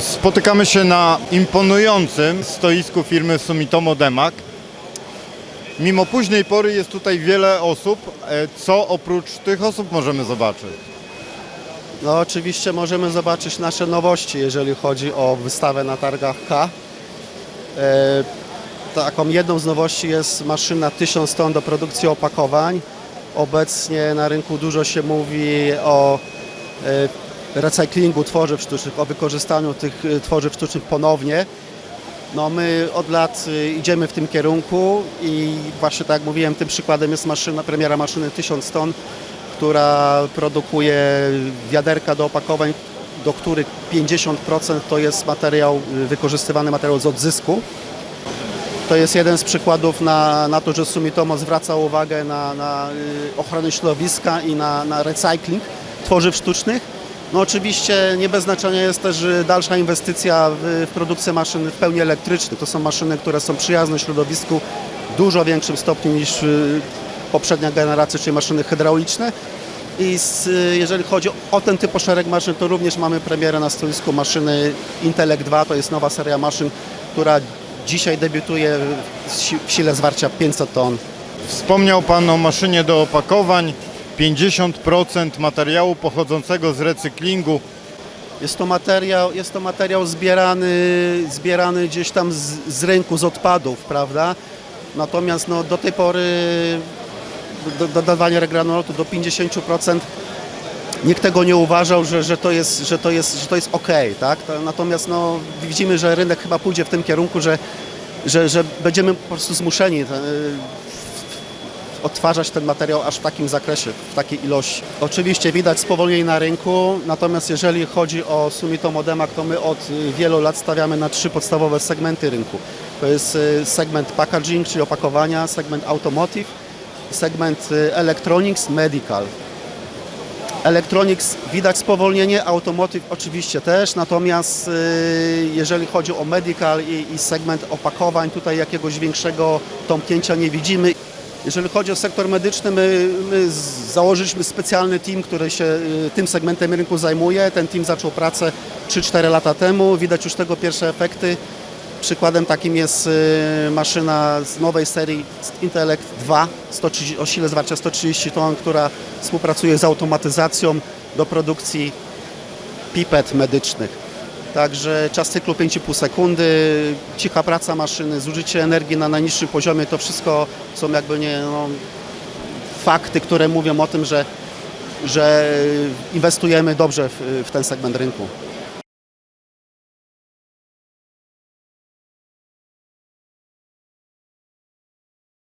Spotykamy się na imponującym stoisku firmy Sumitomo Demak. Mimo późnej pory jest tutaj wiele osób. E, Co oprócz tych osób możemy zobaczyć? No oczywiście możemy zobaczyć nasze nowości, jeżeli chodzi o wystawę na targach K. E, taką jedną z nowości jest maszyna 1000 ton do produkcji opakowań. Obecnie na rynku dużo się mówi o e, recyklingu tworzyw sztucznych, o wykorzystaniu tych e, tworzyw sztucznych ponownie. No my od lat y, idziemy w tym kierunku i właśnie tak jak mówiłem, tym przykładem jest maszyna, premiera maszyny 1000 ton, która produkuje wiaderka do opakowań, do których 50% to jest materiał, y, wykorzystywany materiał z odzysku. To jest jeden z przykładów na, na to, że Sumitomo zwraca uwagę na, na y, ochronę środowiska i na, na recykling tworzyw sztucznych. No oczywiście nie bez znaczenia jest też dalsza inwestycja w, w produkcję maszyn w pełni elektrycznych. To są maszyny, które są przyjazne środowisku w dużo większym stopniu niż y, poprzednia generacja, czyli maszyny hydrauliczne. I z, y, jeżeli chodzi o ten typ szereg maszyn, to również mamy premierę na stoisku maszyny Intellect 2. To jest nowa seria maszyn, która dzisiaj debiutuje w sile zwarcia 500 ton. Wspomniał Pan o maszynie do opakowań. 50% materiału pochodzącego z recyklingu. Jest to materiał, jest to materiał zbierany, zbierany gdzieś tam z, z rynku, z odpadów, prawda? Natomiast no, do tej pory do, dodawanie regranulatu do 50% nikt tego nie uważał, że, że, to, jest, że, to, jest, że to jest ok, tak? To, natomiast no, widzimy, że rynek chyba pójdzie w tym kierunku, że, że, że będziemy po prostu zmuszeni e, odtwarzać ten materiał aż w takim zakresie, w takiej ilości. Oczywiście widać spowolnienie na rynku, natomiast jeżeli chodzi o Sumitomo Demak, to my od y, wielu lat stawiamy na trzy podstawowe segmenty rynku. To jest y, segment packaging, czyli opakowania, segment automotive, segment y, electronics, medical. Electronics widać spowolnienie, automotive oczywiście też, natomiast jeżeli chodzi o medical i, i segment opakowań, tutaj jakiegoś większego tąpnięcia nie widzimy. Jeżeli chodzi o sektor medyczny, my, my założyliśmy specjalny team, który się y, tym segmentem rynku zajmuje. Ten team zaczął pracę 3-4 lata temu. Widać już tego pierwsze efekty. Przykładem takim jest y, maszyna z nowej serii Intellect 2 130, o sile zwarcia 130 ton, która współpracuje z automatyzacją do produkcji pipet medycznych. Także czas cyklu 5,5 sekundy, cicha praca maszyny, zużycie energii na najniższym poziomie, to wszystko są jakby nie, no, fakty, które mówią o tym, że, że inwestujemy dobrze w, w ten segment rynku.